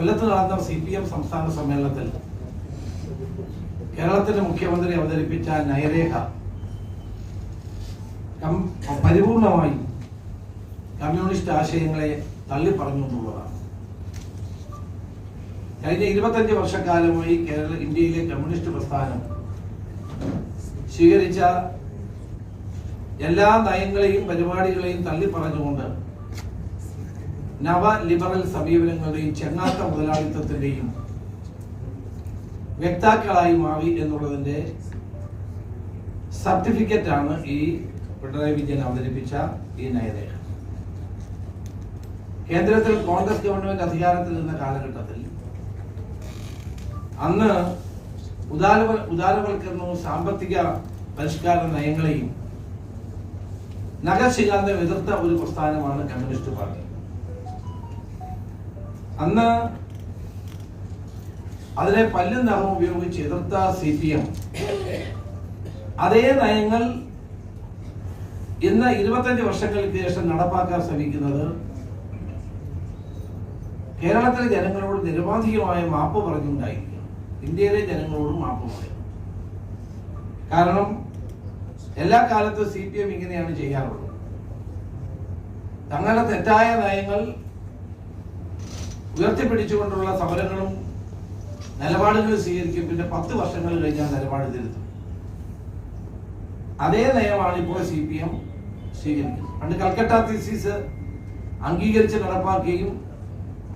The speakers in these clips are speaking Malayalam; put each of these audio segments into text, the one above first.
കൊല്ലത്ത് നടന്ന സി പി എം സംസ്ഥാന സമ്മേളനത്തിൽ കേരളത്തിന്റെ മുഖ്യമന്ത്രി അവതരിപ്പിച്ച നയരേഖ പരിപൂർണമായി കമ്മ്യൂണിസ്റ്റ് ആശയങ്ങളെ തള്ളിപ്പറഞ്ഞു എന്നുള്ളതാണ്. കഴിഞ്ഞ ഇരുപത്തഞ്ച് വർഷക്കാലമായി കേരള ഇന്ത്യയിലെ കമ്മ്യൂണിസ്റ്റ് പ്രസ്ഥാനം സ്വീകരിച്ച എല്ലാ നയങ്ങളെയും പരിപാടികളെയും തള്ളിപ്പറഞ്ഞുകൊണ്ട് നവ ലിബറൽ സമീപനങ്ങളുടെയും ചെങ്ങാത്ത മുതലാളിത്തത്തിന്റെയും വ്യക്താക്കളായി മാറി എന്നുള്ളതിന്റെ സർട്ടിഫിക്കറ്റ് ആണ് ഈ പിണറായി വിജയൻ അവതരിപ്പിച്ച ഈ നയരേഖ കേന്ദ്രത്തിൽ കോൺഗ്രസ് ഗവൺമെന്റ് അധികാരത്തിൽ നിന്ന കാലഘട്ടത്തിൽ അന്ന് ഉദാര ഉദാരവൽക്കരണവും സാമ്പത്തിക പരിഷ്കാര നയങ്ങളെയും നഗശികാന്തം എതിർത്ത ഒരു പ്രസ്ഥാനമാണ് കമ്മ്യൂണിസ്റ്റ് പാർട്ടി. അന്ന് അതിലെ പല്ലും നഖവും ഉപയോഗിച്ച് എതിർത്ത സി പി എം. അതേ നയങ്ങൾ ഇന്ന് ഇരുപത്തഞ്ച് വർഷങ്ങൾക്ക് ശേഷം നടപ്പാക്കാൻ ശ്രമിക്കുന്നത് കേരളത്തിലെ ജനങ്ങളോട് നിരവധികമായ മാപ്പ് പറഞ്ഞുണ്ടായിരിക്കും. ഇന്ത്യയിലെ ജനങ്ങളോട് മാപ്പ് പറയും. കാരണം എല്ലാ കാലത്തും സി പി എം ഇങ്ങനെയാണ് ചെയ്യാറുള്ളത്. തങ്ങളുടെ തെറ്റായ നയങ്ങൾ ഉയർത്തിപ്പിടിച്ചുകൊണ്ടുള്ള സമരങ്ങളും നിലപാടുകൾ സ്വീകരിക്കും. പിന്നെ പത്ത് വർഷങ്ങൾ കഴിഞ്ഞാൽ നിലപാട് തിരുത്തും. അതേ നയമാണ് ഇപ്പോൾ സി പി എം സ്വീകരിക്കുന്നത്. പണ്ട് കൽക്കട്ട തീസീസ് അംഗീകരിച്ച് നടപ്പാക്കുകയും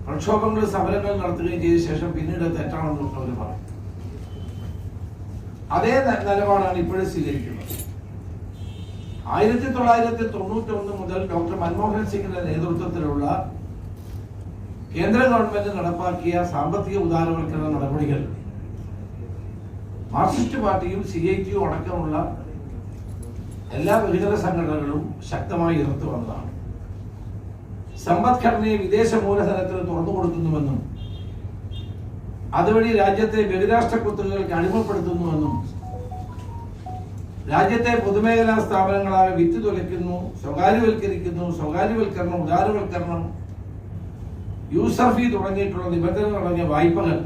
പ്രക്ഷോഭങ്ങൾ സമരങ്ങൾ നടത്തുകയും ചെയ്ത ശേഷം പിന്നീട് തെറ്റാണെന്ന് അവർ പറയും. അതേ നിലപാടാണ് ഇപ്പോഴും സ്വീകരിക്കുന്നത്. ആയിരത്തി തൊള്ളായിരത്തി തൊണ്ണൂറ്റി ഒന്ന് മുതൽ ഡോക്ടർ മൻമോഹൻ സിംഗിന്റെ നേതൃത്വത്തിലുള്ള കേന്ദ്ര ഗവൺമെന്റ് നടപ്പാക്കിയ സാമ്പത്തിക ഉദാരവൽക്കരണ നടപടികൾ മാർക്സിസ്റ്റ് പാർട്ടിയും സി ഐ ടിയും അടക്കമുള്ള എല്ലാ വിഘടന സംഘടനകളും ശക്തമായി എതിർത്തു വന്നതാണ്. സമ്പദ്ഘടനയെ വിദേശ മൂലധനത്തിന് തുറന്നു കൊടുക്കുന്നുവെന്നും അതുവഴി രാജ്യത്തെ ബഹിരാഷ്ട്ര കുത്തകൾക്ക് അടിമപ്പെടുത്തുന്നുവെന്നും രാജ്യത്തെ പൊതുമേഖലാ സ്ഥാപനങ്ങളായ വിറ്റ് തുലയ്ക്കുന്നു സ്വകാര്യവൽക്കരിക്കുന്നു സ്വകാര്യവൽക്കരണം ഉദാരവൽക്കരണം യൂസർ ഫീ തുടങ്ങിയിട്ടുള്ള നിബന്ധനകൾ അടങ്ങിയ വായ്പകൾ.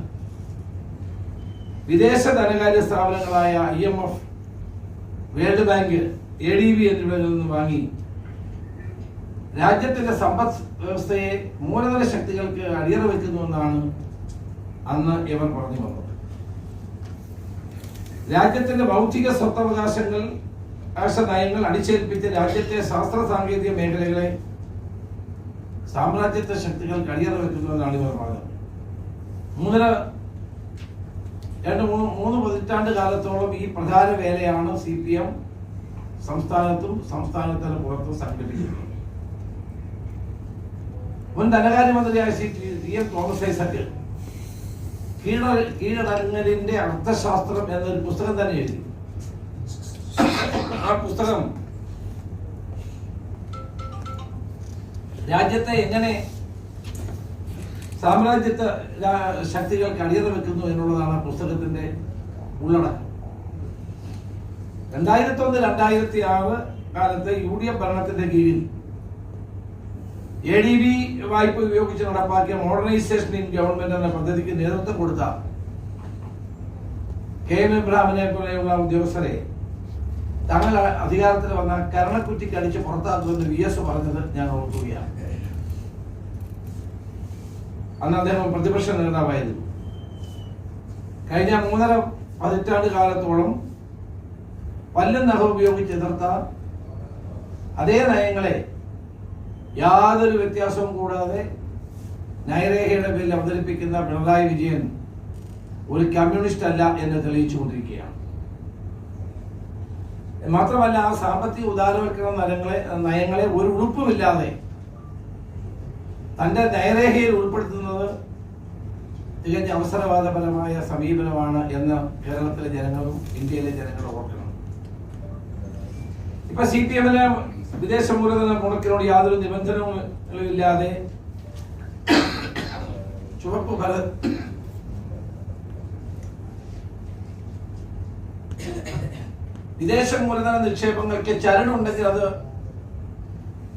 വിദേശ ധനകാര്യ സ്ഥാപനങ്ങളായ I M F World Bank A D B എന്നിവിടങ്ങളിൽ നിന്ന് വാങ്ങി. രാജ്യത്തിന്റെ സമ്പദ് വ്യവസ്ഥയെ മൂലധന ശക്തികൾക്ക് അടിയറ വെക്കുന്നുവെന്നാണ് അന്ന് ഇവർ പറഞ്ഞു വന്നത്. രാജ്യത്തിന്റെ ഭൗതിക സ്വത്തവകാശങ്ങൾ നയങ്ങൾ അടിച്ചേൽപ്പിച്ച് രാജ്യത്തെ ശാസ്ത്ര സാങ്കേതിക മേഖലകളെ സാമ്രാജ്യത്വ ശക്തികൾ കടിയറ വെക്കുന്നുവെന്നാണ് ഇവർ പറഞ്ഞത്. മൂന്നര രണ്ട് മൂന്ന് മൂന്ന് പതിറ്റാണ്ട് കാലത്തോളം ഈ പ്രധാന വേലയാണ് സി പി എം സംസ്ഥാനത്തും സംസ്ഥാനത്തിന് പുറത്തും സംഘടിപ്പിക്കുന്നത്. മുൻ ധനകാര്യമന്ത്രിയായ ശ്രീ ടി എം തോമസ് ഐസക്ക് കീഴ കീഴടങ്ങലിന്റെ അർത്ഥശാസ്ത്രം എന്നൊരു പുസ്തകം തന്നെ എഴുതി. ആ പുസ്തകം രാജ്യത്തെ എങ്ങനെ സാമ്രാജ്യത്തെ ശക്തികൾ അടിയറ വെക്കുന്നു എന്നുള്ളതാണ് ആ പുസ്തകത്തിന്റെ ഉള്ളടക്കം. രണ്ടായിരത്തി ഒന്ന് രണ്ടായിരത്തി ആറ് കാലത്ത് യു ഡി എഫ് ഭരണത്തിന്റെ കീഴിൽ എ ഡി ബി വായ്പ ഉപയോഗിച്ച് നടപ്പാക്കിയ മോഡേണൈസേഷൻ ഇൻ ഗവൺമെന്റ് എന്ന പദ്ധതിക്ക് നേതൃത്വം കൊടുത്ത കെ എം ഇബ്രാഹിമിനെ പോലെയുള്ള ഉദ്യോഗസ്ഥരെ തങ്ങൾ അധികാരത്തിൽ വന്ന കരണക്കുറ്റിക്ക് അടിച്ച് പുറത്താക്കുമെന്ന് വി എസ് പറഞ്ഞത് ഞാൻ ഓർക്കുകയാണ്. അന്ന് അദ്ദേഹം പ്രതിപക്ഷ നേതാവായിരുന്നു. കഴിഞ്ഞ മൂന്നര പതിറ്റാണ്ട് കാലത്തോളം പല്ലും നഖം ഉപയോഗിച്ച് എതിർത്ത അതേ നയങ്ങളെ യാതൊരു വ്യത്യാസവും കൂടാതെ നയരേഖയുടെ പേരിൽ അവതരിപ്പിക്കുന്ന പിണറായി വിജയൻ ഒരു കമ്മ്യൂണിസ്റ്റ് അല്ല എന്ന് തെളിയിച്ചുകൊണ്ടിരിക്കുകയാണ്. മാത്രമല്ല ആ സാമ്പത്തിക ഉദാരവൽക്കരണ നയങ്ങളെ നയങ്ങളെ ഒരു ഉറുപ്പുമില്ലാതെ തന്റെ നയരേഖയിൽ ഉൾപ്പെടുത്തുന്നത് തികഞ്ഞ അവസരവാദപരമായ സമീപനമാണ് എന്ന് കേരളത്തിലെ ജനങ്ങളും ഇന്ത്യയിലെ ജനങ്ങളും ഓർക്കണം ഇപ്പൊ സി പി എമ്മിന് വിദേശ മൂലധന മുടക്കിനോട് യാതൊരു നിബന്ധനകളും ഇല്ലാതെ ചുവപ്പ് ഫല വിദേശ മൂലധന നിക്ഷേപങ്ങൾക്ക് ചരടുണ്ടെങ്കിൽ അത്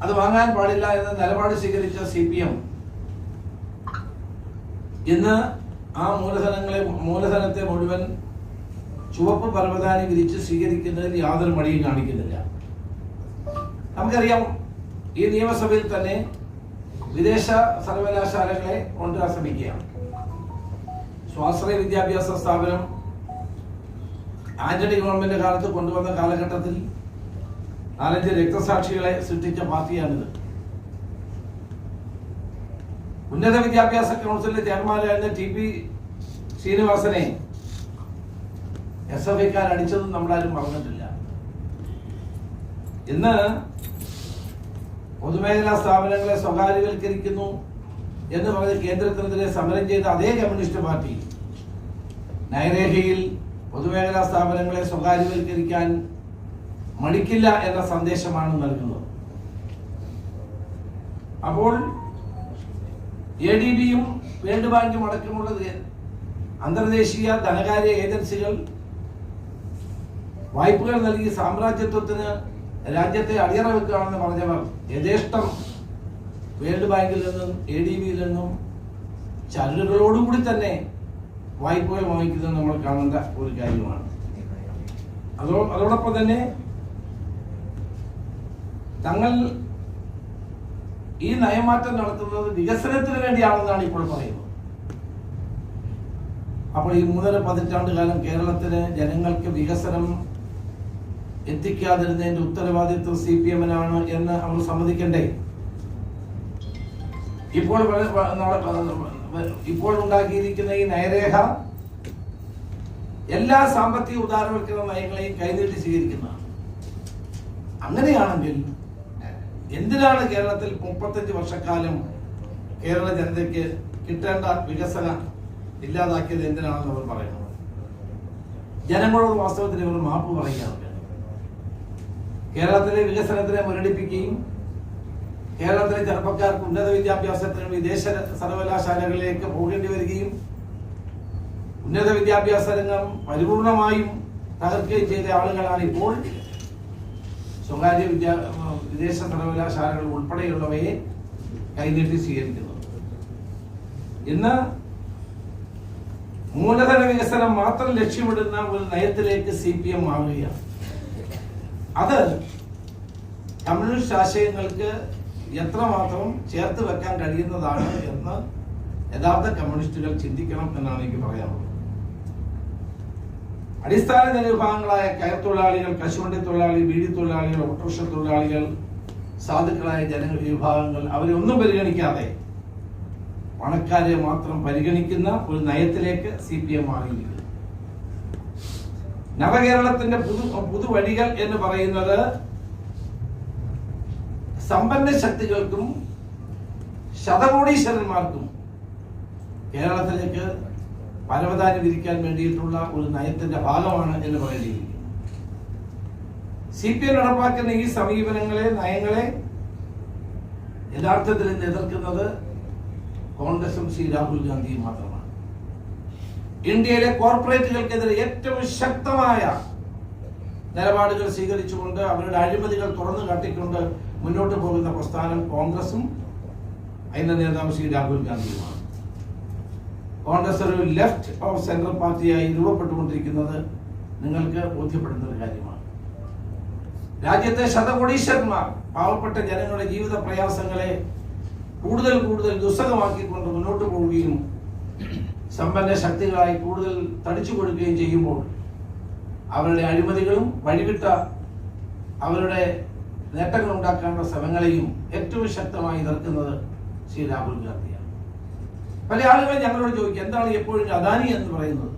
അത് വാങ്ങാൻ പാടില്ല എന്ന നിലപാട് സ്വീകരിച്ച സി പി എം ഇന്ന് ആ മൂലധനങ്ങളെ മൂലധനത്തെ മുഴുവൻ ചുവപ്പ് പരവതാനി വിരിച്ച് സ്വീകരിക്കുന്നതിൽ യാതൊരു മടിയും കാണിക്കുന്നില്ല. നമുക്കറിയാം ഈ നിയമസഭയിൽ തന്നെ വിദേശ സർവകലാശാലകളെ കൊണ്ടുവരാൻ ശ്രമിക്കുകയാണ്. സ്വാശ്രയ വിദ്യാഭ്യാസ സ്ഥാപനം ആന്റണി ഗവൺമെന്റ് കാലത്ത് കൊണ്ടുവന്ന കാലഘട്ടത്തിൽ നാലഞ്ച് രക്തസാക്ഷികളെ സൃഷ്ടിച്ച പാർട്ടിയാണിത്. ഉന്നത വിദ്യാഭ്യാസ കൗൺസിലിന്റെ ചെയർമാനായിരുന്ന ടി പി ശ്രീനിവാസനെ എസ് എഫ് ഐക്കാർ അടിച്ചതും നമ്മളാരും മറന്നിട്ടില്ല. ഇന്ന് പൊതുമേഖലാ സ്ഥാപനങ്ങളെ സ്വകാര്യവൽക്കരിക്കുന്നു എന്ന് പറഞ്ഞ് കേന്ദ്രത്തിനെതിരെ സമരം ചെയ്ത അതേ കമ്മ്യൂണിസ്റ്റ് പാർട്ടി നയരേഖയിൽ പൊതുമേഖലാ സ്ഥാപനങ്ങളെ സ്വകാര്യവൽക്കരിക്കാൻ മടിക്കില്ല എന്ന സന്ദേശമാണ് നൽകുന്നത്. അപ്പോൾ എ ഡി ബിയും വേൾഡ് ബാങ്കും അടക്കമുള്ള അന്തർദേശീയ ധനകാര്യ ഏജൻസികൾ വായ്പകൾ നൽകി സാമ്രാജ്യത്വത്തിന് രാജ്യത്തെ അടിയറ വെക്കുകയാണെന്ന് പറഞ്ഞവർ യഥേഷ്ടം വേൾഡ് ബാങ്കിൽ നിന്നും എ ഡി ബിയിൽ നിന്നും ചരടുകളോടുകൂടി തന്നെ വായ്പകൾ വാങ്ങിക്കുന്നത് നമ്മൾ കാണേണ്ട ഒരു കാര്യമാണ്. അതോ അതോടൊപ്പം തന്നെ തങ്ങൾ ഈ നയമാറ്റം നടത്തുന്നത് വികസനത്തിന് വേണ്ടിയാണെന്നാണ് ഇപ്പോൾ പറയുന്നത്. അപ്പോൾ ഈ മൂന്നര പതിറ്റാണ്ട് കാലം കേരളത്തിലെ ജനങ്ങൾക്ക് വികസനം എത്തിക്കാതിരുന്നതിന്റെ ഉത്തരവാദിത്വം സി പി എമ്മിനാണ് എന്ന് നമ്മൾ സമ്മതിക്കണ്ടേ? ഇപ്പോൾ ഇപ്പോൾ ഉണ്ടാക്കിയിരിക്കുന്ന ഈ നയരേഖ എല്ലാ സാമ്പത്തിക ഉദാരവൽക്കരണ നയങ്ങളെയും കൈനീട്ടി സ്വീകരിക്കുന്നതാണ്. അങ്ങനെയാണെങ്കിൽ എന്തിനാണ് കേരളത്തിൽ മുപ്പത്തഞ്ച് വർഷക്കാലം കേരള ജനതയ്ക്ക് കിട്ടേണ്ട വികസന ഇല്ലാതാക്കിയത് എന്തിനാണെന്ന് അവർ പറയുന്നത്? ജനങ്ങളോട് വാസ്തവത്തിൽ ഇവർ മാപ്പ് പറയുകയാണ്. കേരളത്തിലെ വികസനത്തിനെ മുരടിപ്പിക്കുകയും കേരളത്തിലെ ചെറുപ്പക്കാർക്ക് ഉന്നത വിദ്യാഭ്യാസത്തിന് വിദേശ സർവകലാശാലകളിലേക്ക് പോകേണ്ടി വരികയും ഉന്നത വിദ്യാഭ്യാസ രംഗം പരിപൂർണമായും തകർക്കുകയും ചെയ്ത ആളുകളാണ് ഇപ്പോൾ സ്വകാര്യ വിദ്യാ വിദേശ സർവകലാശാലകൾ ഉൾപ്പെടെയുള്ളവയെ കൈനീട്ടി സ്വീകരിക്കുന്നത്. ഇന്ന് മൂലധന വികസനം മാത്രം ലക്ഷ്യമിടുന്ന ഒരു നയത്തിലേക്ക് സി പി എം മാറുകയാണ് അത് കമ്മ്യൂണിസ്റ്റ് ആശയങ്ങൾക്ക് എത്രമാത്രം ചേർത്ത് വെക്കാൻ കഴിയുന്നതാണ് എന്ന് യഥാർത്ഥ കമ്മ്യൂണിസ്റ്റുകൾ ചിന്തിക്കണം എന്നാണ് എനിക്ക് പറയാനുള്ളത്. അടിസ്ഥാന ജനവിഭാഗങ്ങളായ കയർ തൊഴിലാളികൾ കശുവണ്ടി തൊഴിലാളി ബീഡി തൊഴിലാളികൾ ഓട്ടോറിക്ഷ തൊഴിലാളികൾ സാധുക്കളായ ജനവിഭാഗങ്ങൾ അവരെ ഒന്നും പരിഗണിക്കാതെ പണക്കാരെ മാത്രം പരിഗണിക്കുന്ന ഒരു നയത്തിലേക്ക് സി പി എം മാറിയിരിക്കുന്നു. നവകേരളത്തിന്റെ പുതു പുതുവഴികൾ എന്ന് പറയുന്നത് സമ്പന്ന ശക്തികൾക്കും ശതകോടീശ്വരന്മാർക്കും കേരളത്തിലേക്ക് പരവതാനി വിരിക്കാൻ വേണ്ടിയിട്ടുള്ള ഒരു നയത്തിന്റെ ഭാഗമാണ് എന്ന് പറയേണ്ടിയിരിക്കുന്നു. സി പി എം നടപ്പാക്കുന്ന ഈ സമീപനങ്ങളെ നയങ്ങളെ യഥാർത്ഥത്തിൽ എതിർക്കുന്നത് കോൺഗ്രസും ശ്രീ രാഹുൽ ഗാന്ധിയും മാത്രമാണ്. ഇന്ത്യയിലെ കോർപ്പറേറ്റുകൾക്കെതിരെ ഏറ്റവും ശക്തമായ നിലപാടുകൾ സ്വീകരിച്ചുകൊണ്ട് അവരുടെ അഴിമതികൾ തുറന്നു കാട്ടിക്കൊണ്ട് മുന്നോട്ട് പോകുന്ന പ്രസ്ഥാനം കോൺഗ്രസും അതിന്റെ നേതാവ് ശ്രീ രാഹുൽ ഗാന്ധിയുമാണ്. കോൺഗ്രസ് ഒരു ലെഫ്റ്റ് ഓഫ് സെൻട്രൽ പാർട്ടിയായി രൂപപ്പെട്ടുകൊണ്ടിരിക്കുന്നത് നിങ്ങൾക്ക് ബോധ്യപ്പെടുന്ന ഒരു കാര്യമാണ്. രാജ്യത്തെ ശതകോടീശ്വരന്മാർ പാവപ്പെട്ട ജനങ്ങളുടെ ജീവിത പ്രയാസങ്ങളെ കൂടുതൽ കൂടുതൽ ദുസ്സഹമാക്കിക്കൊണ്ട് മുന്നോട്ട് പോവുകയും സമ്പന്ന ശക്തികളായി കൂടുതൽ തടിച്ചു കൊടുക്കുകയും ചെയ്യുമ്പോൾ അവരുടെ അഴിമതികളും വഴിവിട്ട അവരുടെ നേട്ടങ്ങൾ ഉണ്ടാക്കാനുള്ള ശ്രമങ്ങളെയും ഏറ്റവും ശക്തമായി എതിർക്കുന്നത് ശ്രീ രാഹുൽ ഗാന്ധിയാണ്. പല ആളുകളും ഞങ്ങളോട് ചോദിക്കും എന്താണ് എപ്പോഴും അദാനി എന്ന് പറയുന്നത്?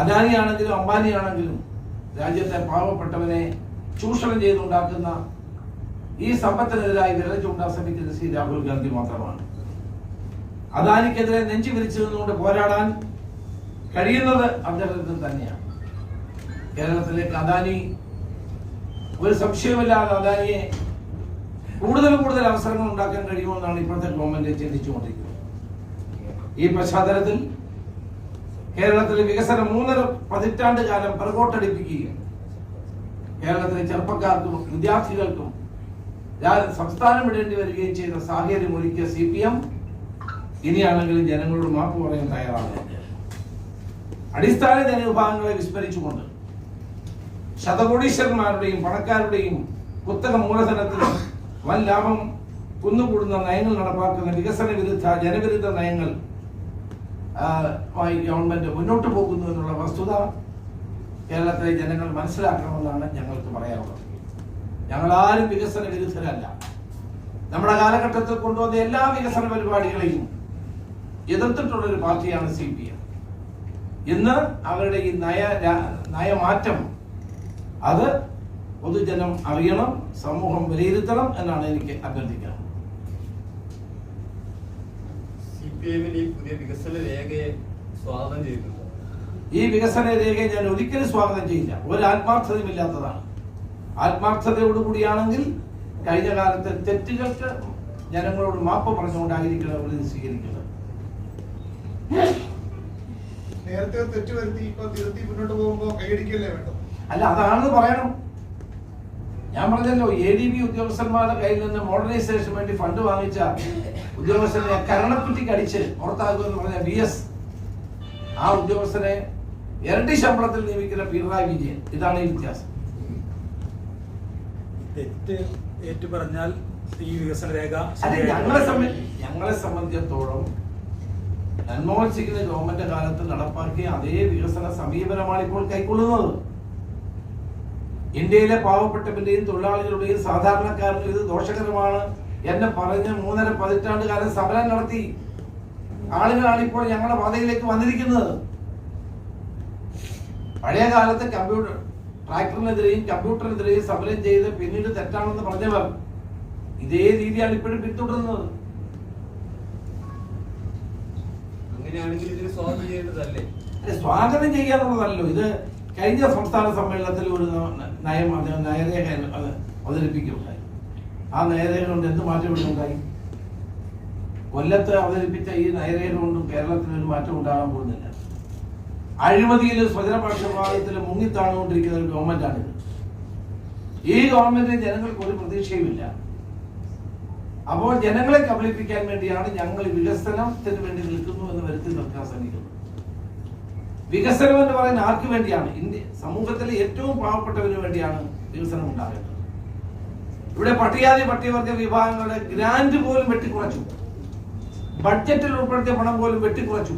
അദാനിയാണെങ്കിലും ആണെങ്കിലും അംബാനി ആണെങ്കിലും രാജ്യത്തെ പാവപ്പെട്ടവനെ ചൂഷണം ചെയ്തുണ്ടാക്കുന്ന ഈ സമ്പത്തിനെതിരായി വിരൽ ചൂണ്ടാൻ ശ്രമിക്കുന്നത് ശ്രീ രാഹുൽ ഗാന്ധി മാത്രമാണ്. അദാനിക്കെതിരെ നെഞ്ചു വിരിച്ചു നിന്നുകൊണ്ട് പോരാടാൻ കഴിയുന്നത് അദ്ദേഹത്തിന് തന്നെയാണ്. കേരളത്തിലേക്ക് അദാനി ഒരു സംശയമില്ലാതെ അദാനിയെ കൂടുതൽ കൂടുതൽ അവസരങ്ങൾ ഉണ്ടാക്കാൻ കഴിയുമെന്നാണ് ഇപ്പോഴത്തെ ഗവൺമെന്റ് ചിന്തിച്ചുകൊണ്ടിരിക്കുന്നത്. ഈ പശ്ചാത്തലത്തിൽ കേരളത്തിലെ വികസനം മൂന്നര പതിറ്റാണ്ട് കാലം പിറകോട്ടടിപ്പിക്കുകയും കേരളത്തിലെ ചെറുപ്പക്കാർക്കും വിദ്യാർത്ഥികൾക്കും സംസ്ഥാനം വിടേണ്ടി വരികയും ചെയ്ത സാഹചര്യം ഒരുക്കിയ സി പി എം ഇനിയാണെങ്കിലും ജനങ്ങളോട് മാപ്പ് പറയാൻ തയ്യാറാണ്. അടിസ്ഥാന ജനവിഭാഗങ്ങളെ വിസ്മരിച്ചുകൊണ്ട് ശതകോടീശ്വരന്മാരുടെയും പണക്കാരുടെയും കുത്തക മൂലധനത്തിൽ വൻ ലാഭം കുന്നുകൂടുന്ന നയങ്ങൾ നടപ്പാക്കുന്ന വികസന വിരുദ്ധ ജനവിരുദ്ധ നയങ്ങൾ ഗവൺമെന്റ് മുന്നോട്ട് പോകുന്നു എന്നുള്ള വസ്തുത കേരളത്തിലെ ജനങ്ങൾ മനസ്സിലാക്കണമെന്നാണ് ഞങ്ങൾക്ക് പറയാനുള്ളത്. ഞങ്ങൾ ആരും വികസന വിരുദ്ധരല്ല. നമ്മുടെ കാലഘട്ടത്തിൽ കൊണ്ടുവന്ന എല്ലാ വികസന പരിപാടികളെയും എതിർത്തിട്ടുള്ള ഒരു പാർട്ടിയാണ് സി പി എം. ഇന്ന് അവരുടെ ഈ നയ നയമാറ്റം അത് പൊതുജനം അറിയണം സമൂഹം വിലയിരുത്തണം എന്നാണ് എനിക്ക് അഭ്യർത്ഥിക്കുന്നത്. ഈ പുതിയ വികസന രേഖയെ സ്വാഗതം ചെയ്തിട്ടുണ്ട് ഈ വികസന രേഖയെ ഞാൻ ഒരിക്കലും സ്വാഗതം ചെയ്യില്ല. ഒരു ആത്മാർത്ഥതയും ഇല്ലാത്തതാണ് ആത്മാർത്ഥതയോടുകൂടിയാണെങ്കിൽ കഴിഞ്ഞ കാലത്തെ തെറ്റുകൾക്ക് ജനങ്ങളോട് മാപ്പ് പറഞ്ഞുകൊണ്ടായിരിക്കണം അവർ ഇത് സ്വീകരിക്കുന്നത്. നേരത്തെ തെറ്റ് വരുത്തി ഇപ്പൊ തിരുത്തി മുന്നോട്ട് പോകുമ്പോ കൈയടിക്കല്ലേ വേണ്ടത്? അല്ല അതാണെന്ന് പറയണം. ഞാൻ പറഞ്ഞല്ലോ എ ഡി ബി ഉദ്യോഗസ്ഥന്മാരുടെ കയ്യിൽ നിന്ന് മോഡേണൈസേഷന് വേണ്ടി ഫണ്ട് വാങ്ങിച്ച ഉദ്യോഗസ്ഥനെ കരണക്കുറ്റിക്ക് അടിച്ച് പുറത്താക്കുമെന്ന് പറഞ്ഞ ബി എസ് ആ ഉദ്യോഗസ്ഥനെ ഇരട്ടി ശമ്പളത്തിൽ നിയമിക്കുന്ന പിണറായി വിജയൻ. ഇതാണ് ഈ വ്യത്യാസം. തെറ്റ് ഏറ്റു പറഞ്ഞാൽ ഈ വികസന രേഖ ഞങ്ങളെ സംബന്ധി ഞങ്ങളെ സംബന്ധിച്ചിടത്തോളം മൻമോഹൻ സിംഗിന്റെ ഗവൺമെന്റ് കാലത്ത് നടപ്പാക്കിയ അതേ വികസന സമീപനമാണ് ഇപ്പോൾ കൈക്കൊള്ളുന്നത്. ഇന്ത്യയിലെ പാവപ്പെട്ടവന്റെയും തൊഴിലാളികളുടെയും സാധാരണക്കാരനും ഇത് ദോഷകരമാണ് എന്നെ പറഞ്ഞ് മൂന്നര പതിറ്റാണ്ട് കാലം സമരം നടത്തി. ആളുകളാണ് ഇപ്പോൾ ഞങ്ങളുടെ പാതയിലേക്ക് വന്നിരിക്കുന്നത്. പഴയ കാലത്ത് കമ്പ്യൂട്ടർ ട്രാക്ടറിനെതിരെയും കമ്പ്യൂട്ടറിനെതിരെയും സമരം ചെയ്ത് പിന്നീട് തെറ്റാണെന്ന് പറഞ്ഞവർ ഇതേ രീതിയാണ് ഇപ്പോഴും പിന്തുടരുന്നത്. അങ്ങനെയാണെങ്കിൽ ഇതിന് സ്വാഗതം ചെയ്യേണ്ടതല്ലേ? സ്വാഗതം ചെയ്യാന്നുള്ളതല്ലോ. ഇത് കഴിഞ്ഞ സംസ്ഥാന സമ്മേളനത്തിൽ ഒരു നയം നയരേഖ അവതരിപ്പിക്കുകയുണ്ടായി. ആ നയരേഖ കൊണ്ട് എന്ത് മാറ്റം ഉണ്ടായി കൊല്ലത്ത് അവതരിപ്പിച്ച ഈ നയരേഖ കൊണ്ടും കേരളത്തിൽ ഒരു മാറ്റം ഉണ്ടാകാൻ പോകുന്നില്ല. അഴിമതിയിലും സ്വജനപക്ഷപാതത്തിലും മുങ്ങിത്താണുകൊണ്ടിരിക്കുന്ന ഒരു ഗവൺമെന്റാണിത് ഈ ഗവൺമെന്റിന് ജനങ്ങൾക്ക് ഒരു പ്രതീക്ഷയുമില്ല. അപ്പോൾ ജനങ്ങളെ കബളിപ്പിക്കാൻ വേണ്ടിയാണ് ഞങ്ങൾ വികസനത്തിന് വേണ്ടി നിൽക്കുന്നു എന്ന് വരുത്തി നിർത്താൻ ശ്രമിക്കുന്നത്. വികസനം എന്ന് പറയുന്ന ആർക്ക് വേണ്ടിയാണ്? ഇന്ത്യ സമൂഹത്തിലെ ഏറ്റവും പാവപ്പെട്ടവന് വേണ്ടിയാണ് വികസനം ഉണ്ടാകേണ്ടത് ഇവിടെ പട്ടികാതി പട്ടികവർഗ വിഭാഗങ്ങളുടെ ഗ്രാന്റ് പോലും വെട്ടിക്കുറച്ചു. ബഡ്ജറ്റിൽ ഉൾപ്പെടുത്തിയ പണം പോലും വെട്ടിക്കുറച്ചു.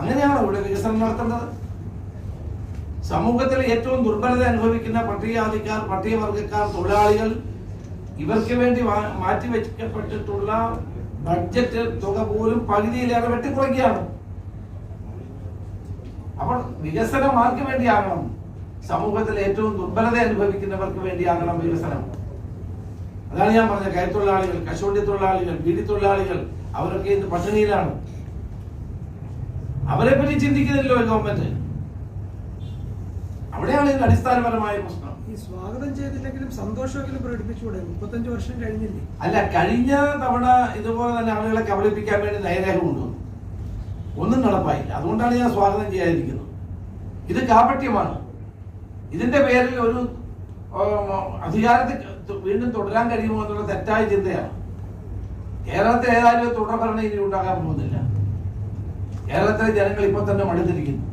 അങ്ങനെയാണോ ഇവിടെ വികസനം നടത്തേണ്ടത് സമൂഹത്തിൽ ഏറ്റവും ദുർബലത അനുഭവിക്കുന്ന പട്ടികജാതിക്കാർ പട്ടികവർഗക്കാർ തൊഴിലാളികൾ ഇവർക്ക് വേണ്ടി മാറ്റിവെക്കപ്പെട്ടിട്ടുള്ള ബഡ്ജറ്റ് തുക പോലും പകുതിയിലേറെ വെട്ടിക്കുറയ്ക്കുകയാണ്. അപ്പോൾ വികസനം ആർക്ക് വേണ്ടിയാകണം. സമൂഹത്തിൽ ഏറ്റവും ദുർബലത അനുഭവിക്കുന്നവർക്ക് വേണ്ടിയാകണം വികസനം. അതാണ് ഞാൻ പറഞ്ഞ കയത്തൊഴിലാളികൾ കശുവണ്ടി തൊഴിലാളികൾ ബീഡി തൊഴിലാളികൾ അവരൊക്കെ ഇന്ന് പട്ടിണിയിലാണ്. അവരെ പറ്റി ചിന്തിക്കുന്നില്ലോ ഗവൺമെന്റ് അവിടെയാണ് ഇതിന്റെ അടിസ്ഥാനപരമായ പ്രശ്നം. ഈ സ്വാഗതം ചെയ്തില്ലെങ്കിലും സന്തോഷമെങ്കിലും പ്രകടിപ്പിച്ചുകൂടെ? മുപ്പത്തഞ്ച് വർഷം കഴിഞ്ഞില്ലേ? അല്ല കഴിഞ്ഞ തവണ ഇതുപോലെ തന്നെ ആളുകളെ കബളിപ്പിക്കാൻ വേണ്ടി നയരേഖ കൊണ്ടുവന്നു. ഒന്നും നടപ്പായില്ല. അതുകൊണ്ടാണ് ഞാൻ സ്വാഗതം ചെയ്യാതിരിക്കുന്നത്. ഇത് കാപട്യമാണ്. ഇതിന്റെ പേരിൽ ഒരു അധികാരത്തിൽ വീണ്ടും തുടരാൻ കഴിയുമോ എന്നുള്ള തെറ്റായ ചിന്തയാണ്. കേരളത്തിൽ ഏതായാലും തുടർഭരണ ഇനി ഉണ്ടാകാൻ പോകുന്നില്ല. കേരളത്തിലെ ജനങ്ങൾ ഇപ്പൊ തന്നെ മടുത്തിരിക്കുന്നു.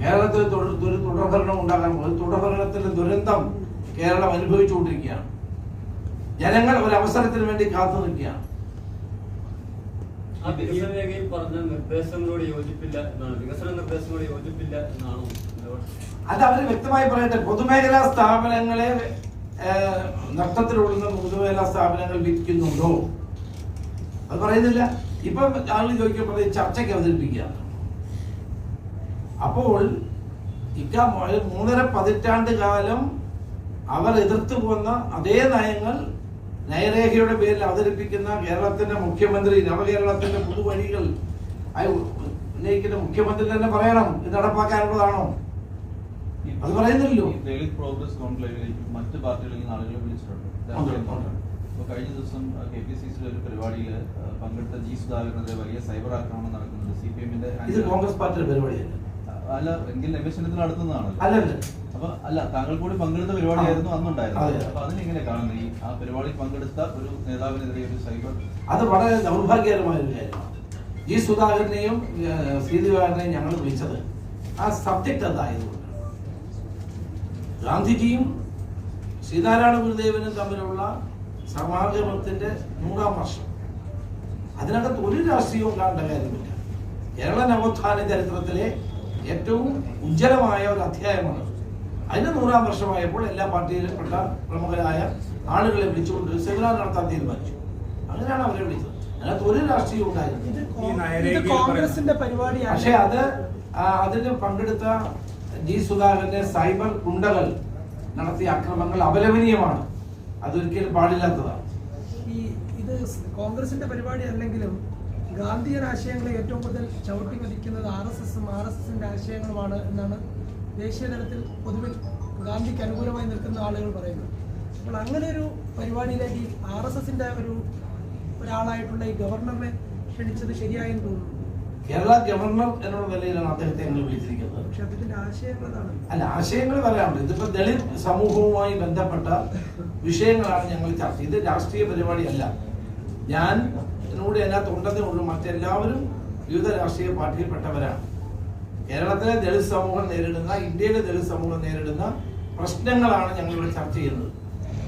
കേരളത്തിൽ തുടർഭരണം ഉണ്ടാകാൻ പോകും തുടർഭരണത്തിന്റെ ദുരന്തം കേരളം അനുഭവിച്ചുകൊണ്ടിരിക്കുകയാണ്. ജനങ്ങൾ ഒരു അവസരത്തിന് വേണ്ടി കാത്തു നിൽക്കുകയാണ്. നിർദ്ദേശങ്ങളോട് യോജിപ്പില്ല എന്നാണ്. നിർദ്ദേശങ്ങളോട് യോജിപ്പില്ല അത് അവർ വ്യക്തമായി പറയട്ടെ. പൊതുമേഖലാ സ്ഥാപനങ്ങളെ ഏഹ്, നഷ്ടത്തിലുള്ള പൊതുമേഖലാ സ്ഥാപനങ്ങൾ വിൽക്കുന്നുണ്ടോ? അത് പറയുന്നില്ല. ഇപ്പം ആളുകൾ ചോദിക്കുമ്പോൾ ചർച്ചയ്ക്ക് അവതരിപ്പിക്കുകയാണ് അപ്പോൾ ഇക്ക മൂന്നര പതിറ്റാണ്ട് കാലം അവർ എതിർത്തു പോന്ന അതേ നയങ്ങൾ നയരേഖയുടെ പേരിൽ അവതരിപ്പിക്കുന്ന കേരളത്തിന്റെ മുഖ്യമന്ത്രി നവകേരളത്തിന്റെ പുതുവഴികൾ. ഉന്നയിക്കുന്ന മുഖ്യമന്ത്രി തന്നെ പറയണം ഇത് നടപ്പാക്കാനുള്ളതാണോ? അത് പറയുന്നില്ലല്ലോ. ദളിത് പ്രോഗ്രസ് കോൺക്ലേവിലേക്ക് മറ്റു പാർട്ടികളിൽ നിന്ന് ആളുകളെ വിളിച്ചിട്ടുണ്ട്. കഴിഞ്ഞ ദിവസം കെ പി സി സിയുടെ ഒരു പരിപാടിയിൽ പങ്കെടുത്ത ജി സുധാകരനെതിരെ വലിയ സൈബർ ആക്രമണം നടക്കുന്നുണ്ട്. സി പി എമ്മിന്റെ ഇത് കോൺഗ്രസ് പാർട്ടിയുടെ പരിപാടിയല്ല? അല്ല എങ്കിൽ രമേശ് ചെന്നിത്തല നടത്തുന്നതാണല്ലോ അല്ലല്ല അപ്പൊ അല്ല താങ്കൾ കൂടി പങ്കെടുത്ത പരിപാടിയായിരുന്നു. അന്നുണ്ടായിരുന്നത് അപ്പൊ അതിലെങ്ങനെ കാണുന്നത് ഈ ആ പരിപാടി പങ്കെടുത്ത ഒരു നേതാവിനെതിരെ ഒരു സൈബർ അത് വളരെ ദൗർഭാഗ്യകരമായ ഒരു കാര്യമാണ്. ജി സുധാകരനെയും ശ്രീദിവാകരനെയും ഞങ്ങൾ വിളിച്ചത്. ആ സബ്ജക്റ്റ് അതായതുകൊണ്ട്. ഗാന്ധിജിയും ശ്രീനാരായണ ഗുരുദേവനും തമ്മിലുള്ള സമാഗമത്തിന്റെ നൂറാം വർഷം. അതിനകത്ത് ഒരു രാഷ്ട്രീയവും കാണേണ്ട കാര്യമില്ല. കേരള നവോത്ഥാന ചരിത്രത്തിലെ ഏറ്റവും ഉജ്ജ്വലമായ ഒരു അധ്യായമാണ്. അതിന് നൂറാം വർഷമായപ്പോൾ എല്ലാ പാർട്ടിയിൽപ്പെട്ട പ്രമുഖരായ ആളുകളെ വിളിച്ചുകൊണ്ട് സെമിനാർ നടത്താൻ തീരുമാനിച്ചു. അങ്ങനെയാണ് അവരെ വിളിച്ചത്. അതിനകത്ത് ഒരു രാഷ്ട്രീയം ഉണ്ടായിരുന്നു പക്ഷെ അത് അതിന് പങ്കെടുത്ത ജി സുധാകരന്റെ സൈബർ ഗുണ്ടകൾ നടത്തിയ അക്രമങ്ങൾ അപലപനീയമാണ്. അതൊരിക്കലും പാടില്ലാത്തതാണ്. ഈ ഇത് കോൺഗ്രസിന്റെ പരിപാടി അല്ലെങ്കിലും ഗാന്ധിയൻ ആശയങ്ങളെ ഏറ്റവും കൂടുതൽ ചവിട്ടി മതിക്കുന്നത് ആർ എസ് എസും ആർ എസ് എസിന്റെ ആശയങ്ങളുമാണ് എന്നാണ് ദേശീയ തലത്തിൽ പൊതുവിൽ ഗാന്ധിക്ക് അനുകൂലമായി നിൽക്കുന്ന ആളുകൾ പറയുന്നത്. അപ്പോൾ അങ്ങനെ ഒരു പരിപാടിയിലേക്ക് ഈ ആർ എസ് എസിന്റെ ഒരു ഒരാളായിട്ടുള്ള ഈ ഗവർണറെ ക്ഷണിച്ചത് ശരിയായെന്ന് തോന്നുന്നു. കേരള ഗവർണർ എന്നുള്ള നിലയിലാണ് അദ്ദേഹത്തെ ഞങ്ങൾ വിളിച്ചിരിക്കുന്നത്. പക്ഷെ അതിന്റെ ആശയങ്ങൾ അല്ല ആശയങ്ങൾ പറയാനുണ്ട്. ഇതിപ്പോ ദളിത് സമൂഹവുമായി ബന്ധപ്പെട്ട വിഷയങ്ങളാണ് ഞങ്ങൾ ചർച്ച ഇത് രാഷ്ട്രീയ പരിപാടിയല്ല. ഞാൻ എന്നോട് അതിനകത്ത് ഉണ്ടെന്നേ ഉള്ളൂ. മറ്റെല്ലാവരും വിവിധ രാഷ്ട്രീയ പാർട്ടിയിൽപ്പെട്ടവരാണ്. കേരളത്തിലെ ദളിത് സമൂഹം നേരിടുന്ന ഇന്ത്യയിലെ ദളിത് സമൂഹം നേരിടുന്ന പ്രശ്നങ്ങളാണ് ഞങ്ങൾ ഇവിടെ ചർച്ച ചെയ്യുന്നത്.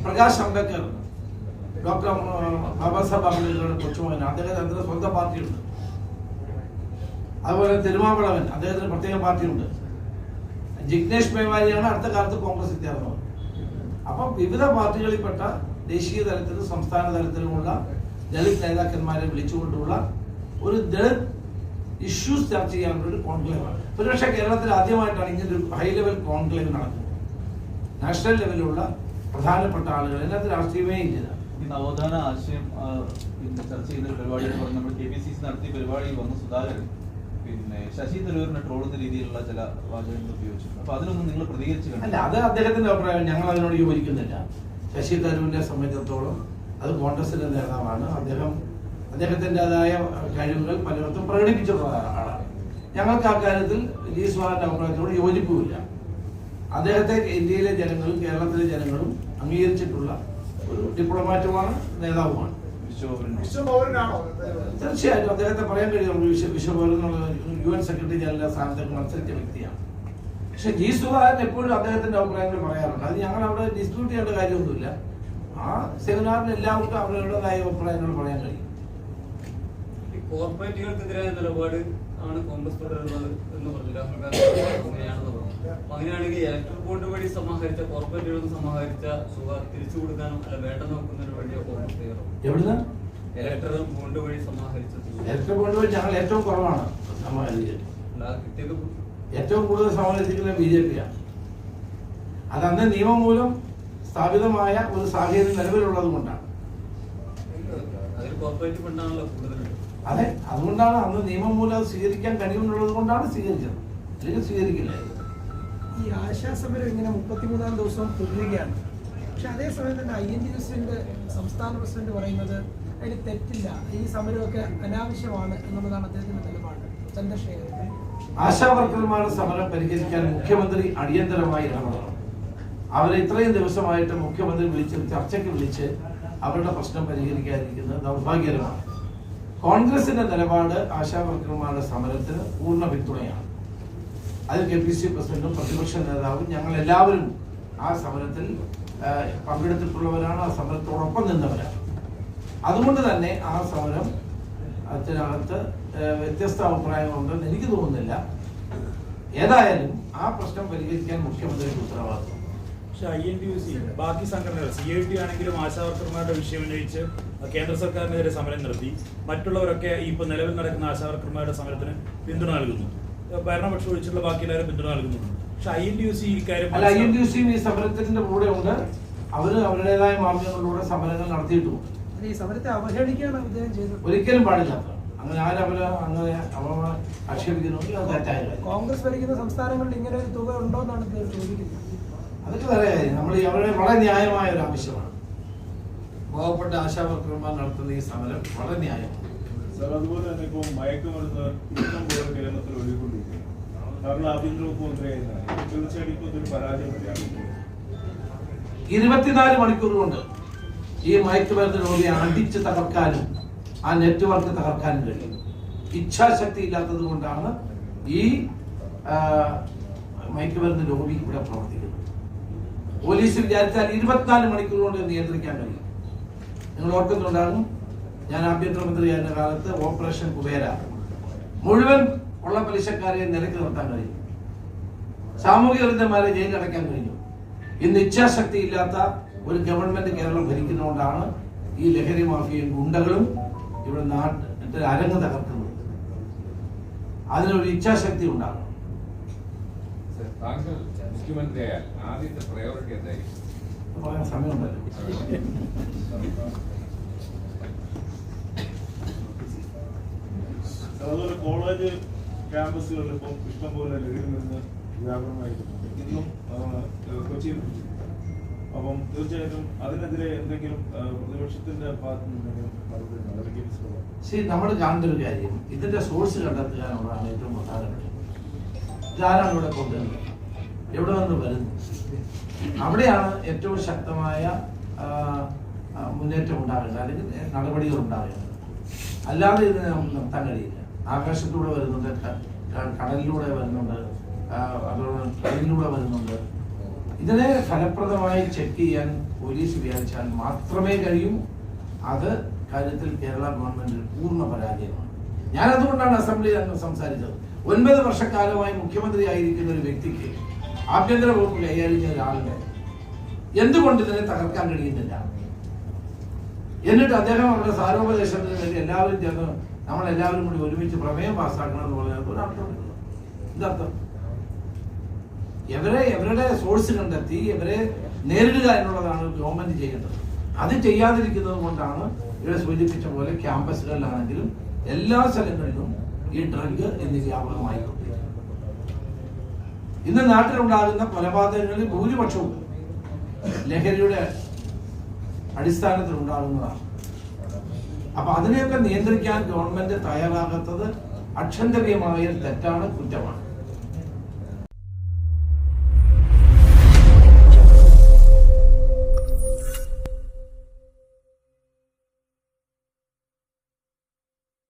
പ്രകാശ് അംബേദ്കർ ഡോക്ടർ ബാബാ സാഹബ് അംബേദ്കറുടെ കൊച്ചുമകൻ അദ്ദേഹത്തിന് സ്വന്തം പാർട്ടിയുണ്ട്. അതുപോലെ തിരുമാവളവൻ അദ്ദേഹത്തിന് പ്രത്യേക പാർട്ടിയുണ്ട്. ജിഗ്നേഷ് മേവാരിയാണ് അടുത്ത കാലത്ത് കോൺഗ്രസിൽ ചേർന്നത് അപ്പം വിവിധ പാർട്ടികളിൽപ്പെട്ട ദേശീയ തലത്തിലും സംസ്ഥാന തലത്തിലുമുള്ള ദളിത് നേതാക്കന്മാരെ വിളിച്ചുകൊണ്ടുള്ള ഒരു ദളിത് ഇഷ്യൂസ് ചർച്ച ചെയ്യാനുള്ള ഒരു കോൺക്ലേവാണ് ഒരുപക്ഷെ കേരളത്തിൽ ആദ്യമായിട്ടാണ് ഇങ്ങനെ ഒരു ഹൈ ലെവൽ കോൺക്ലേവ് നടക്കുന്നത് നാഷണൽ ലെവലിലുള്ള പ്രധാനപ്പെട്ട ആളുകൾ. അതിനകത്ത് രാഷ്ട്രീയമേ ഇല്ല. ഈ നവോത്ഥാന ആശയം പിന്നെ ചർച്ച ചെയ്ത പരിപാടി നമ്മൾ കെ പി സി സി നടത്തിയ പരിപാടിയിൽ വന്ന സുധാകരൻ പിന്നെ ശശി തരൂരിനെ ട്രോളുന്ന രീതിയിലുള്ള ചില വാചകങ്ങൾ ഉപയോഗിച്ചിട്ടുണ്ട്. അപ്പൊ അതിനൊന്നും നിങ്ങൾ പ്രതികരിച്ചു അല്ല അത് അദ്ദേഹത്തിന്റെ അഭിപ്രായം ഞങ്ങൾ അതിനോട് യോജിക്കുന്നില്ല. ശശി തരൂരിനെ സംബന്ധിച്ചിടത്തോളം അത് കോൺഗ്രസിന്റെ നേതാവാണ്. അദ്ദേഹം അദ്ദേഹത്തിന്റെതായ കഴിവുകൾ പലയിടത്തും പ്രകടിപ്പിച്ചിട്ടുള്ള ആളാണ്. ഞങ്ങൾക്ക് ആ കാര്യത്തിൽ ജി സുഹാന്റെ അഭിപ്രായത്തോട് യോജിപ്പുമില്ല. അദ്ദേഹത്തെ ഇന്ത്യയിലെ ജനങ്ങളും കേരളത്തിലെ ജനങ്ങളും അംഗീകരിച്ചിട്ടുള്ള ഒരു ഡിപ്ലോമാറ്റുമാണ് നേതാവുമാണ്. തീർച്ചയായിട്ടും അദ്ദേഹത്തെ പറയാൻ കഴിയും. വിശ്വ വിശ്വപൗരൻ എന്നുള്ള യു എൻ സെക്രട്ടറി ജനറൽ സ്ഥാനത്തേക്ക് മത്സരിച്ച വ്യക്തിയാണ്. പക്ഷെ ജി സുധാകരൻ എപ്പോഴും അദ്ദേഹത്തിന്റെ അഭിപ്രായങ്ങൾ പറയാറുണ്ട്. അത് ഞങ്ങൾ അവിടെ ഡിസ്പ്യൂട്ട് ചെയ്യേണ്ട കാര്യമൊന്നുമില്ല. ആ സെമിനാറിൽ എല്ലാവർക്കും അവരുടേതായ അഭിപ്രായങ്ങൾ പറയാൻ കഴിയും. കോർപ്പറേറ്റുകൾക്കെതിരായ നിലപാട് ആണ് കോൺഗ്രസ് തുടരുന്നത് എന്ന് പറഞ്ഞു രാഹുൽ ഗാന്ധി അങ്ങനെയാണെന്ന് പറഞ്ഞു. അങ്ങനെയാണെങ്കിൽ ഇലക്ട്രിക് ബോണ്ട് വഴി സമാഹരിച്ച കോർപ്പറേറ്റുകളിൽ നിന്ന് സമാഹരിച്ച തുക തിരിച്ചു കൊടുക്കാനും അല്ല വേണ്ടെന്ന് നോക്കുന്നതിന് വേണ്ടിയോ കോൺഗ്രസ് തയ്യാറാവും ഇലക്ട്രിക് ബോണ്ട് വഴി സമാഹരിച്ച ഇലക്ട്രിക് ബോണ്ട് വഴി ഞങ്ങൾ ഏറ്റവും കുറവാണ് ഏറ്റവും കൂടുതൽ സമാഹരിച്ചിരിക്കുന്നത് ബി ജെ പിയാണ് അത് അന്ന് നിയമം മൂലം സ്ഥാപിതമായ ഒരു സാഹചര്യം നിലവിലുള്ളത് കൊണ്ടാണ്. അതെ അതുകൊണ്ടാണ് അന്ന് നിയമം മൂലം അത് സ്വീകരിക്കാൻ കഴിയുമെന്നുള്ളത് കൊണ്ടാണ് സ്വീകരിച്ചത്. അല്ലെങ്കിൽ സ്വീകരിക്കില്ല. ഈ ആശാസമരം ഇങ്ങനെ മുപ്പത്തിമൂന്നാം ദിവസവും തുടരുകയാണ്. പക്ഷെ അതേസമയം തന്നെ ഐ എൻ ടി പ്രസിഡന്റ് സംസ്ഥാന പ്രസിഡന്റ് പറയുന്നത് അതിൽ തെറ്റില്ല. ഈ സമരമൊക്കെ അനാവശ്യമാണ് എന്നുള്ളതാണ് അദ്ദേഹത്തിന്റെ നിലപാട്. ചന്ദ്രശേഖരൻ. ആശാ വർക്കർമാരുടെ സമരം പരിഹരിക്കാൻ മുഖ്യമന്ത്രി അടിയന്തരമായി ഇടപെടണം. അവരെ ഇത്രയും ദിവസമായിട്ട് മുഖ്യമന്ത്രി വിളിച്ച് ചർച്ചയ്ക്ക് വിളിച്ച് അവരുടെ പ്രശ്നം പരിഹരിക്കാതിരിക്കുന്നത് ദൗർഭാഗ്യകരമാണ്. കോൺഗ്രസിന്റെ നിലപാട് ആശാവർക്കർമാരുടെ സമരത്തിന് പൂർണ പിന്തുണയാണ്. അതിൽ കെ പി സി പ്രസിഡന്റും പ്രതിപക്ഷ നേതാവും ഞങ്ങൾ എല്ലാവരും ആ സമരത്തിൽ പങ്കെടുത്തിട്ടുള്ളവരാണ് ആ സമരത്തോടൊപ്പം നിന്നവരാണ്. അതുകൊണ്ട് തന്നെ ആ സമരം അതിനകത്ത് വ്യത്യസ്ത അഭിപ്രായങ്ങളുണ്ടെന്ന് എനിക്ക് തോന്നുന്നില്ല. ഏതായാലും ആ പ്രശ്നം പരിഹരിക്കാൻ മുഖ്യമന്ത്രിക്ക് ഉത്തരവാദിത്വം. പക്ഷെ I N T U C ബാക്കി സംഘടനകൾ സി ഐ ടി ആണെങ്കിലും ആശാവർക്കർമാരുടെ വിഷയം ഉന്നയിച്ച് കേന്ദ്ര സർക്കാരിനെതിരെ സമരം നടത്തി. മറ്റുള്ളവരൊക്കെ ഈ ഇപ്പൊ നിലവിൽ നടക്കുന്ന ആശാവർക്കർമാരുടെ സമരത്തിന് പിന്തുണ നൽകുന്നു. ഭരണപക്ഷം ഒഴിച്ചുള്ള ബാക്കി എല്ലാവരും പിന്തുണ നൽകുന്നുണ്ട്. പക്ഷെ I N T U C ഇക്കാര്യം അല്ല ഐ എൻ ടി സിയും ഈ സമരത്തിന്റെ കൂടെ ഉണ്ട്. അവർ അവരുടേതായ മാർഗങ്ങളിലൂടെ സമരങ്ങൾ നടത്തിയിട്ടുണ്ട്. ഈ സമരത്തെ അവഹേളിക്കുകയാണ് അദ്ദേഹം ചെയ്തത്. ഒരിക്കലും പാടില്ലാത്ത അങ്ങനെ ആരവര് അങ്ങനെ അവ ആക്ഷേപിക്കുന്നുണ്ടെങ്കിൽ അത് തെറ്റായ കോൺഗ്രസ് ഭരിക്കുന്ന സംസ്ഥാനങ്ങളിൽ ഇങ്ങനെ ഒരു തുക ഉണ്ടോ എന്നാണ് ചോദിക്കുന്നത്. അതൊക്കെ വേറെ കാര്യം. നമ്മൾ അവരുടെ വളരെ ന്യായമായ ഒരു ആവശ്യമാണ്. പാവപ്പെട്ട ആശാവർക്കർമാർ നടത്തുന്ന ഈ സമരം വളരെ ന്യായമാണ്. സാർ അതുപോലെ തന്നെ ഇപ്പോൾ മയക്കുമരുന്ന് ഇഷ്ടം പോലെ കേരളത്തിൽ ഒഴുകിക്കൊണ്ടിരിക്കുകയാണ്. താങ്കൾ ആഭ്യന്തര വകുപ്പ് മന്ത്രിയായിരുന്നാണ് തീർച്ചയായിട്ടും ഇപ്പൊ ഇതൊരു പരാജയം തന്നെയാണ് ഇരുപത്തിനാല് മണിക്കൂർ കൊണ്ട് ഈ മയക്കുമരുന്ന് രോഗിയെ അടിച്ച് തകർക്കാനും ആ നെറ്റ്വർക്ക് തകർക്കാനും കഴിയും. ഇച്ഛാശക്തി ഇല്ലാത്തത് കൊണ്ടാണ് ഈ മയക്കുമരുന്ന് ലോബി ഇവിടെ പ്രവർത്തിക്കുന്നത്. പോലീസ് വിചാരിച്ചാൽ ഇരുപത്തിനാല് മണിക്കൂർ കൊണ്ട് നിയന്ത്രിക്കാൻ കഴിയും. നിങ്ങൾ ഓർക്കുന്നുണ്ടാകും ഞാൻ ആഭ്യന്തരമന്ത്രിയായിരുന്ന കാലത്ത് ഓപ്പറേഷൻ കുബേര മുഴുവൻ ഉള്ള പലിശക്കാരെ നിലയ്ക്ക് നിർത്താൻ കഴിയും. സാമൂഹിക വിരുദ്ധന്മാരെ ജയിലടയ്ക്കാൻ കഴിഞ്ഞു ഇന്ന് ഇച്ഛാശക്തി ഇല്ലാത്ത ഒരു ഗവൺമെന്റ് കേരളം ഭരിക്കുന്നതുകൊണ്ടാണ് ഈ ലഹരി മാഫിയയും ഗുണ്ടകളും ഇവിടെ നാട്ടിൽ അരങ്ങ് തകർക്കുന്നത്. അതിനൊരു ഇച്ഛാശക്തി ഉണ്ടാകണം. സർ, താങ്കൾ മുഖ്യമന്ത്രിയായാൽ ആദ്യത്തെ പ്രയോറിറ്റി എന്തായിരിക്കും സമയമുണ്ടല്ലോ. അതുപോലെ കോളേജ് ക്യാമ്പസുകളിൽ ഇപ്പം ഇഷ്ടംപോലെ ലഹരി മരുന്ന് വ്യാപകമായിട്ടുണ്ട്. ഇന്നും കൊച്ചിയിൽ. അപ്പം തീർച്ചയായിട്ടും അതിനെതിരെ എന്തെങ്കിലും പ്രതിപക്ഷത്തിന്റെ ഭാഗത്ത് ശരി നമ്മൾ കാണേണ്ട ഒരു കാര്യം ഇതിന്റെ സോഴ്സ് കണ്ടെത്തുക എന്നുള്ളതാണ് ഏറ്റവും പ്രധാനപ്പെട്ടത്. ഇതാരാണ് ഇവിടെ കൊണ്ടുവരുന്നത്? എവിടെ നിന്ന് വരുന്നു? അവിടെയാണ് ഏറ്റവും ശക്തമായ മുന്നേറ്റം ഉണ്ടാകേണ്ടത് അല്ലെങ്കിൽ നടപടികൾ ഉണ്ടാകേണ്ടത്. അല്ലാതെ ഇതിനെ നിർത്താൻ കഴിയില്ല. ആകാശത്തൂടെ വരുന്നുണ്ട് കടലിലൂടെ വരുന്നുണ്ട് അതുപോലെ ട്രെയിനിലൂടെ വരുന്നുണ്ട്. ഇതിനെ ഫലപ്രദമായി ചെക്ക് ചെയ്യാൻ പോലീസ് വിചാരിച്ചാൽ മാത്രമേ കഴിയൂ. അത് കാര്യത്തിൽ കേരള ഗവൺമെന്റിൽ പൂർണ പരാജയമാണ്. ഞാൻ അതുകൊണ്ടാണ് അസംബ്ലിയിൽ അന്ന് സംസാരിച്ചത്. ഒൻപത് വർഷക്കാലമായി മുഖ്യമന്ത്രി ആയിരിക്കുന്ന ഒരു വ്യക്തിക്ക് ആഭ്യന്തര വകുപ്പ് കൈകാര്യം ചെയ്ത ഒരാളുടെ എന്തുകൊണ്ട് ഇതിനെ തകർക്കാൻ കഴിയുന്നില്ല? എന്നിട്ട് അദ്ദേഹം അവരുടെ സാരോപദേശത്തിന് വേണ്ടി എല്ലാവരും ചേർന്ന് നമ്മളെല്ലാവരും കൂടി ഒരുമിച്ച് പ്രമേയം പാസ്സാക്കണം എന്ന് പറഞ്ഞാൽ ഒരു അർത്ഥം ഇതർത്ഥം. ഇവരെ ഇവരുടെ സോഴ്സ് കണ്ടെത്തി ഇവരെ നേരിടുക എന്നുള്ളതാണ് ഗവൺമെന്റ് ചെയ്യേണ്ടത്. അത് ചെയ്യാതിരിക്കുന്നത് കൊണ്ടാണ് ഇവിടെ സൂചിപ്പിച്ച പോലെ ക്യാമ്പസുകളിലാണെങ്കിലും എല്ലാ സ്ഥലങ്ങളിലും ഈ ഡ്രഗ് ഇന്ന് വ്യാപകമായിക്കൊണ്ടിരിക്കുന്നു ഇന്ന് നാട്ടിലുണ്ടാകുന്ന കൊലപാതകങ്ങളിൽ ഭൂരിപക്ഷവും ലഹരിയുടെ അടിസ്ഥാനത്തിൽ ഉണ്ടാകുന്നതാണ് അപ്പൊ അതിനെയൊക്കെ നിയന്ത്രിക്കാൻ ഗവൺമെന്റ് തയ്യാറാകാത്തത് അക്ഷന്തവ്യമായ തെറ്റാണ് കുറ്റമാണ്.